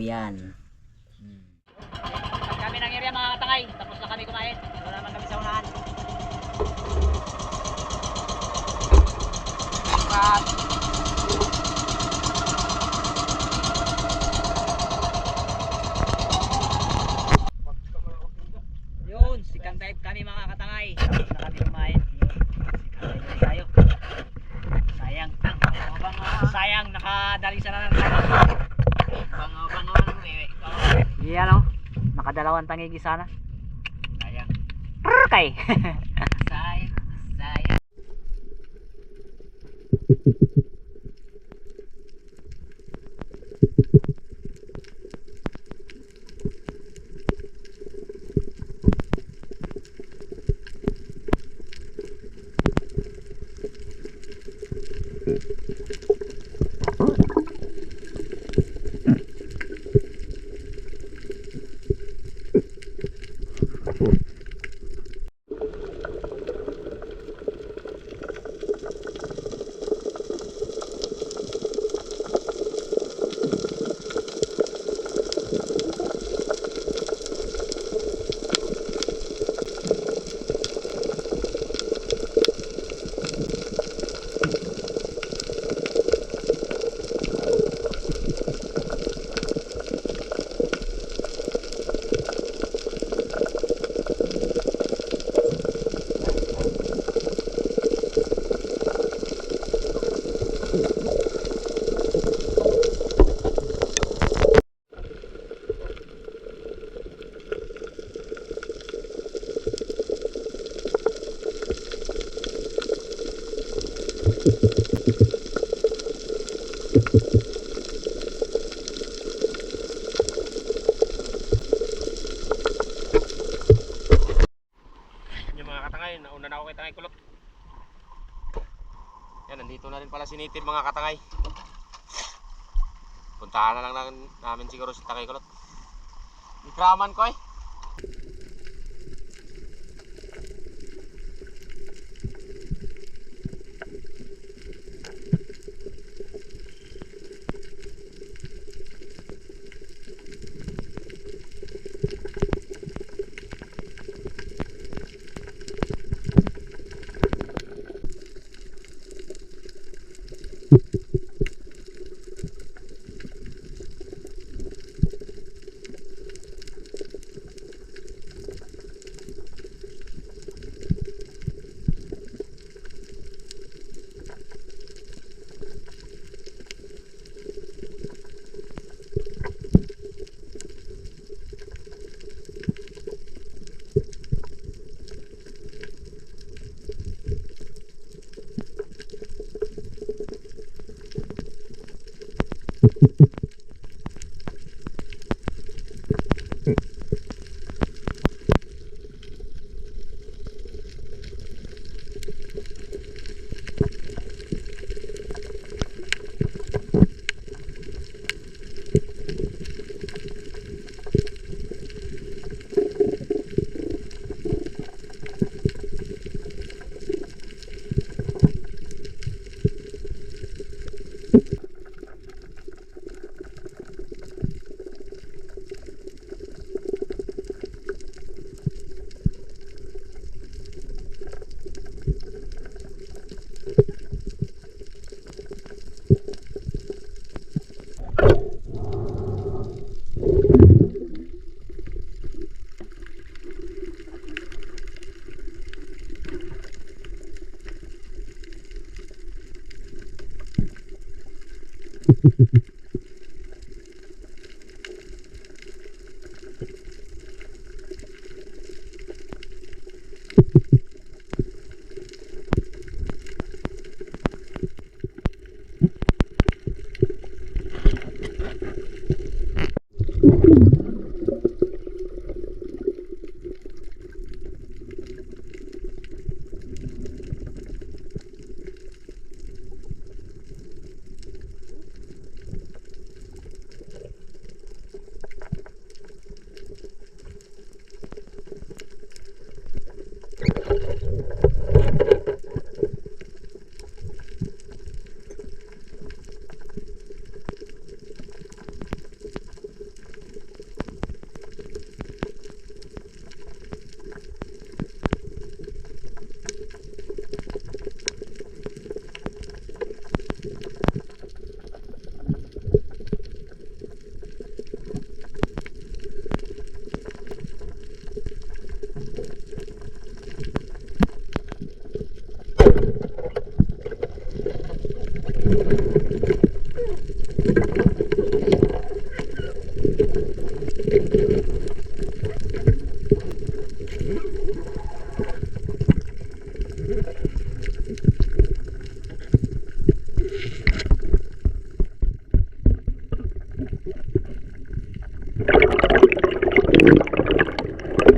yan. tangi di sana. Sayang. Rrr, kai. sayang, sayang. itim mga katangay. Puntahan na lang namin siguro si Takay Kulot. Ikraman ko eh.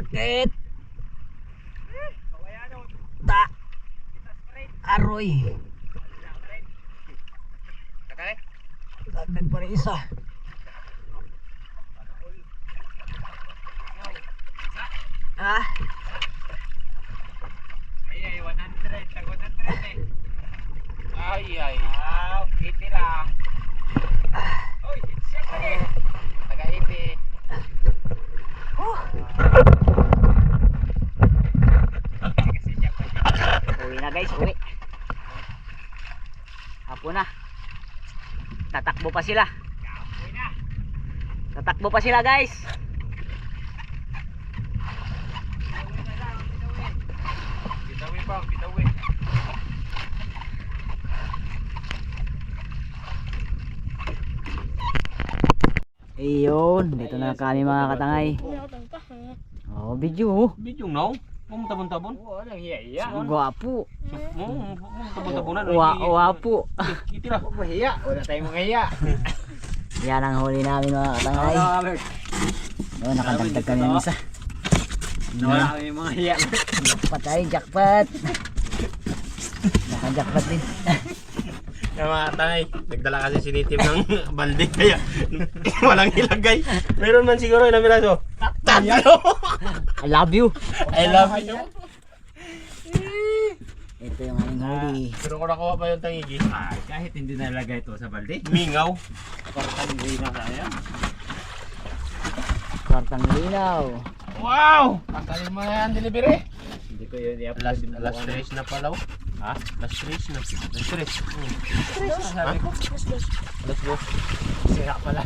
Bakit? Ta. Aroy. Katay? Dagdag pa rin isa. Ah, Ay, ay, 100. Tag 100 eh. Ay, ay. Ah, 80 lang. Oy, it's siya pa eh. Taga 80. oh, Kasi siya pa siya. uwi na guys, uwi. Hapon na. Tatakbo pa sila. Tatakbo pa sila guys. Ayun, dito na kami mga katangay. Oh, video oh. Video no? Mo tabon-tabon? Oo, nang hiya hiya. Gwapo. Mo mo tabon-tabonan. Wa wapo. Itira. Mahiya. Wala tayong mga hiya. Yan ang huli namin mga katangay. alert. Oh, nakadagdag kami ng isa. Wala kami mga hiya. Jackpot tayo, jackpot. Naka-jackpot din. Kaya mga tangay, nagdala kasi si Native ng balde kaya walang ilagay. Meron man siguro ilang piraso. Tatlo! I love you. I love you. Ito yung aming huli. Pero ko nakuha pa yung tangigi. Ah, kahit hindi nalagay ito sa balde. Mingaw. Parang hindi na kaya. Kwartang linaw. Wow! Takalin mo na yan, delivery. Hindi ko yun i-upload. Last, last race na pala. oh. Ha? Last race na. Last race. Hmm. Sabi ko. Last go. Sira pala.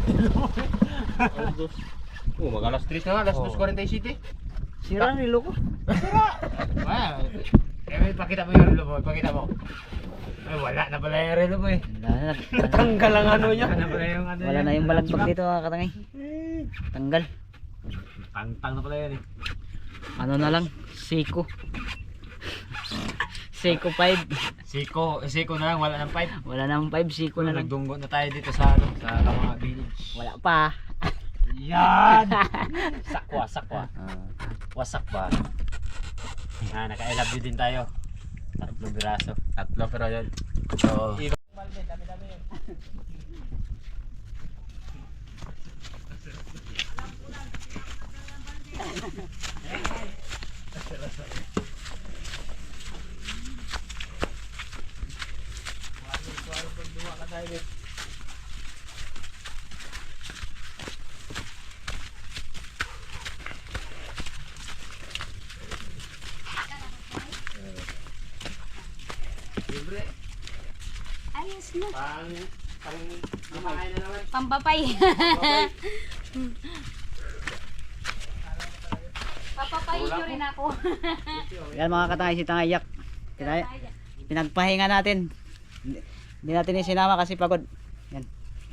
Oh, mag alas 3 na nga. Alas Oh. 2.47. Sira ang relo ko. Wow. Eh, pakita mo yung relo mo. Pakita mo. Ay, wala na pala yung relo mo eh. Wala na, Natanggal ang ano niya. Ano pala yung ano wala na yung balagbag dito mga katangay. Tanggal. Tang-tang na pala yan eh. Ano na lang? Seiko. Seiko 5. Siko, siko na lang, wala ng pipe. Wala nang 5, Seiko na lang. Nagdunggo na tayo dito sa ano, sa mga village. Wala pa. Yan! sakwa, sakwa. Ah, Wasak ba? Ah, naka-I love you din tayo. Tatlong biraso. Tatlo pero yun. Oo. Ayos na. Pang, pang, kumakain na naman. Pampapay. Papapay nyo rin ako. Yan mga katangay si Tangayak. Pinay pinagpahinga natin. Hindi natin yung sinama kasi pagod. Yan.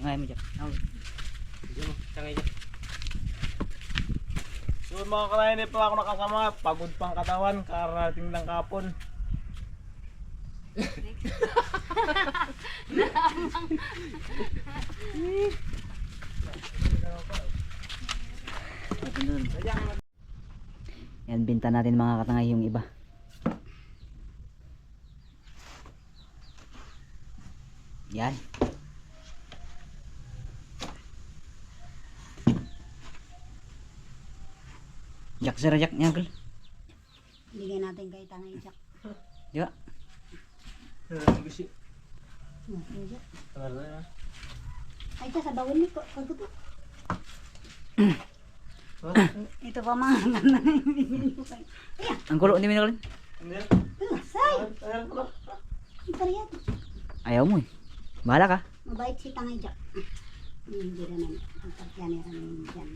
Ngayon mo dyan. Tangay So mga kanayan, hindi pa ako nakasama. Pagod pang katawan, karating lang kapon. Yan, binta natin mga katangay yung iba. Yan. Jack sir, Jack niya, uncle. Bigyan natin kay Tangay Jack. Di ba? Ay, ito sa bawin ni ko. Kaguto. Ito pa mga Ang kulo, hindi mo nakalin. Say! Ang pariyat. Ayaw mo eh. Bahala ka. Mabait si Tangay Jack. Hindi rin naman. Ang partyanera namin dyan.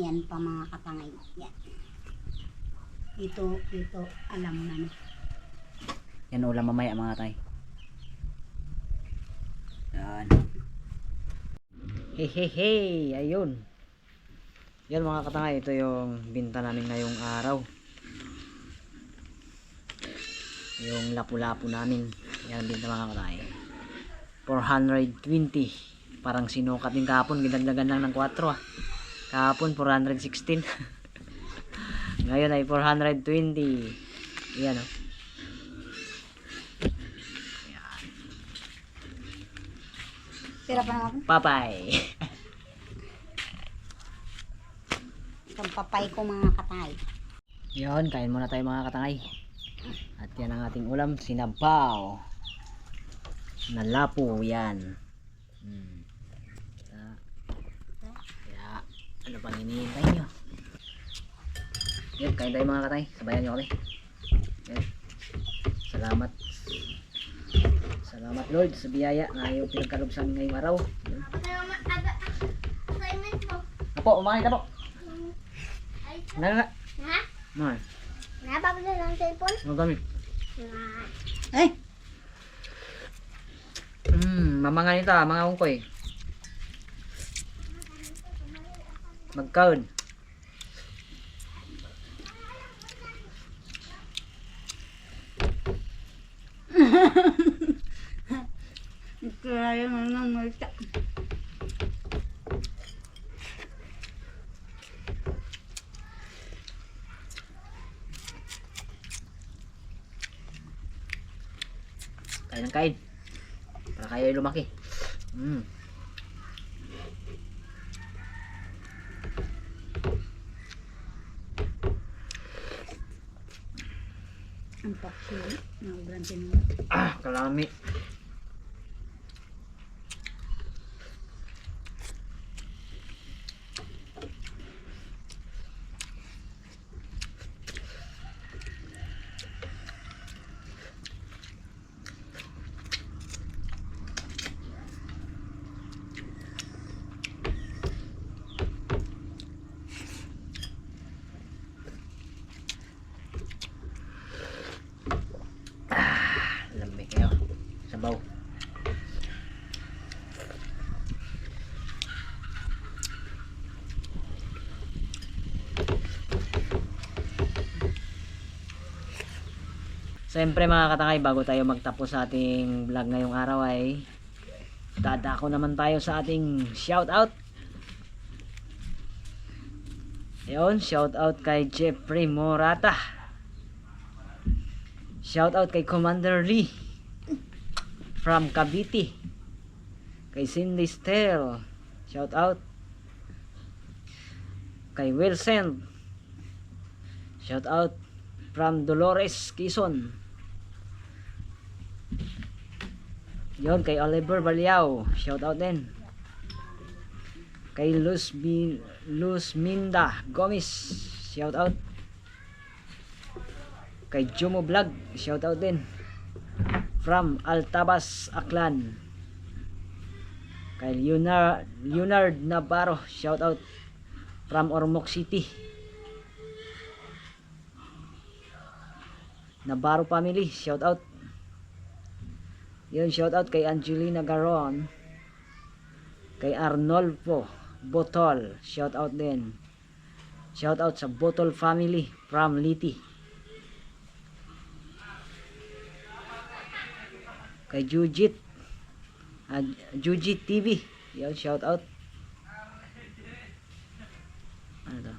Yan pa mga katangay. Yan. Ito, ito, alam na ni. Yan ulam mamaya mga tay. Yan. Hey, ayun. Yan mga katangay, ito yung binta namin ngayong araw. Yung lapu-lapu namin. Yan binta mga katangay. 420. Parang sinukat din kahapon, ginagdagan lang ng 4 ah. Kahapon 416. Ngayon ay 420. Yan oh. Tira pa naman. Papay. Itong papay ko mga katangay. Yon, kain muna tayo mga katangay. At yan ang ating ulam, sinabaw. Nalapo, yan. Hmm. Kaya, ano pang hinihintay nyo? Yun, kain tayo mga katay. Sabayan nyo kami. Yan. Salamat. Salamat Lord sa biyaya na yung pinagkalubsan ngayong araw. Yun. Apo, umakit na po. Naka. Ha? Mga. Napapala lang cellphone? Mga gamit. Eh, Hmm, mamanga nita, mga ungkoy. Magkaon. kaya nga nga multa. Kain ng kain. Para kayo ay lumaki. Hmm. Ang paksuli. Naubran din. Ah, kalami. Siyempre mga katangay, bago tayo magtapos sa ating vlog ngayong araw ay dadako naman tayo sa ating shoutout. Ayun, shoutout kay Jeffrey Morata. Shoutout kay Commander Lee from Cavite. Kay Cindy Stel. Shoutout. Kay Wilson. Shoutout from Dolores Quezon. Yon kay Oliver Baliao. Shoutout din. Kay Luz, Bi- Luz Minda Gomez. Shoutout. Kay Jomo Vlog, shout out din. From Altabas, Aklan. Kay Leonard, Leonard Navarro, shout out. From Ormoc City. Navarro family, shout out. Yun, shout out kay Angelina Garon. Kay Arnolfo Botol, shout out din. Shout out sa Botol family from Liti. Kay Jujit. Jujit TV. Yun, shout out. Ano to?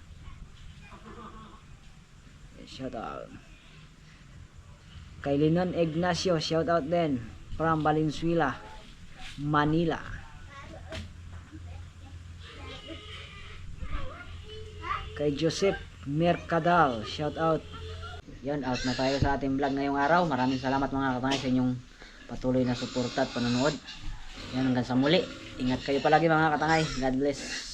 Shout out. Kay Linon Ignacio, shout out din. From Valenzuela, Manila. Kay Joseph Mercadal, shout out. Yan, out na tayo sa ating vlog ngayong araw. Maraming salamat mga katangay sa inyong patuloy na suporta at panonood. Yan hanggang sa muli. Ingat kayo palagi mga katangay. God bless.